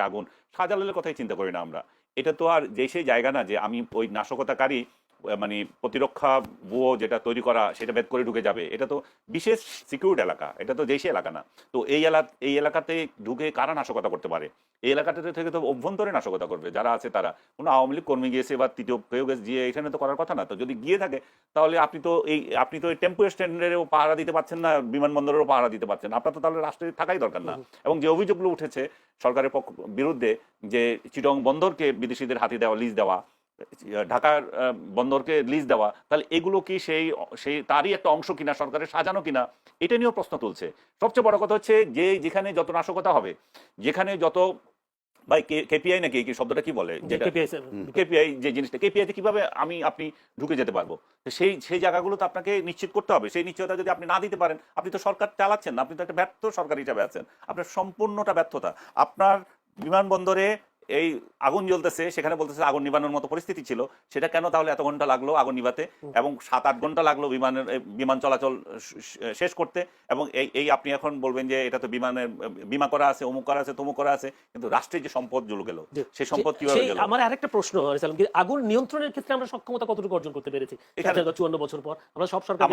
আগুন শাহজালালের কথাই চিন্তা করি না আমরা। এটা তো আর যে সেই জায়গা না যে আমি ওই নাশকতাকারী মানে প্রতিরক্ষা বুয়ো যেটা তৈরি করা সেটা ভেদ করে ঢুকে যাবে। এটা তো বিশেষ সিকিউরড এলাকা এটা তো দেশি এলাকা না। তো এই এলাকা এই এলাকাতে ঢুকে কারা নাশকতা করতে পারে? এই এলাকাটাতে থেকে তো অভ্যন্তরে নাশকতা করবে যারা আছে তারা। কোনো আওয়ামী লীগ কর্মী গিয়েছে বা তৃতীয় কেউ গেছে গিয়ে এখানে তো করার কথা না। তো যদি গিয়ে থাকে তাহলে আপনি তো এই আপনি তো এই টেম্পো স্ট্যান্ডার্ডেও পাহারা দিতে পারছেন না বিমানবন্দরেরও পাহারা দিতে পারছেন আপনার তো তাহলে রাষ্ট্রে থাকাই দরকার না। এবং যে অভিযোগগুলো উঠেছে সরকারের পক্ষ বিরুদ্ধে যে চিটং বন্দরকে বিদেশিদের হাতে দেওয়া লিজ দেওয়া ঢাকার বন্দরকে লিজ দেওয়া তাহলে এগুলো কি সেই সেই তারই একটা অংশ কিনা সরকারের সাজানো কিনা এটা নিয়েও প্রশ্ন তুলছে। সবচেয়ে বড় কথা হচ্ছে যে যেখানে যত নাশকতা হবে যেখানে যত ভাই কেপিআই নাকি কি শব্দটা কি বলে? যেটা কেপিআই যে জিনিসটা কেপিআইতে কীভাবে আমি আপনি ঢুকে যেতে পারব? সেই সেই জায়গাগুলো তো আপনাকে নিশ্চিত করতে হবে। সেই নিশ্চয়তা যদি আপনি না দিতে পারেন আপনি তো সরকার চালাচ্ছেন না আপনি তো একটা ব্যর্থ সরকার হিসাবে আছেন। আপনার সম্পূর্ণটা ব্যর্থতা। আপনার বিমানবন্দরে এই আগুন জ্বলতেছে সেখানে বলতেছে আগুন নিবানোর মতো পরিস্থিতি ছিল। সেটা কেন তাহলে এত ঘণ্টা লাগল আগুন নিভাতে এবং সাত আট ঘণ্টা লাগল বিমানের বিমান চলাচল শেষ করতে। এবং এই এই আপনি এখন বলবেন যে এটা তো বিমানের বিমা করা আছে অমুক করা আছে তমুক করা আছে কিন্তু রাষ্ট্রের যে সম্পদ জুল গেল সেই সম্পদ কীভাবে গেল? আমার আরেকটা প্রশ্ন আগুন নিয়ন্ত্রণের ক্ষেত্রে আমরা সক্ষমতা কতটুকু অর্জন করতে পেরেছি? চুয়ান্ন বছর পর আমরা সব সরকার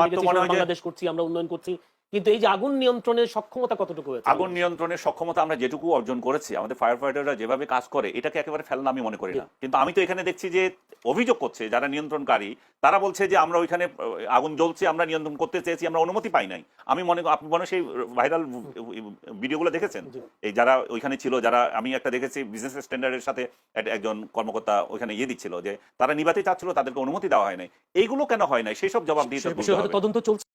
বাংলাদেশ করছি আমরা উন্নয়ন করছি। কিন্তু এই যে আগুন নিয়ন্ত্রণের সক্ষমতা কতটুকু হয়েছে? আগুন নিয়ন্ত্রণের সক্ষমতা আমরা যেটুকু অর্জন করেছি আমাদের ফায়ার ফাইটাররা যেভাবে কাজ করে এটাকে একেবারে ফেলনা আমি মনে করি না। কিন্তু আমি তো এখানে দেখছি যে অভিযোগ করছে যারা নিয়ন্ত্রণকারী তারা বলছে যে আমরা ওইখানে আগুন জ্বলছে আমরা নিয়ন্ত্রণ করতে চেয়েছি আমরা অনুমতি পাই নাই। আমি মনে আপনি মনে সেই ভাইরাল ভিডিওগুলো দেখেছেন? এই যারা ওইখানে ছিল যারা আমি একটা দেখেছি বিজনেস স্ট্যান্ডার্ডের সাথে একজন কর্মকর্তা ওইখানে ইয়ে দিচ্ছিল যে তারা নিবাতে চাচ্ছিল তাদেরকে অনুমতি দেওয়া হয় নাই। এইগুলো কেন হয় নাই? সেই সব জবাব দিয়ে। তদন্ত চলছে।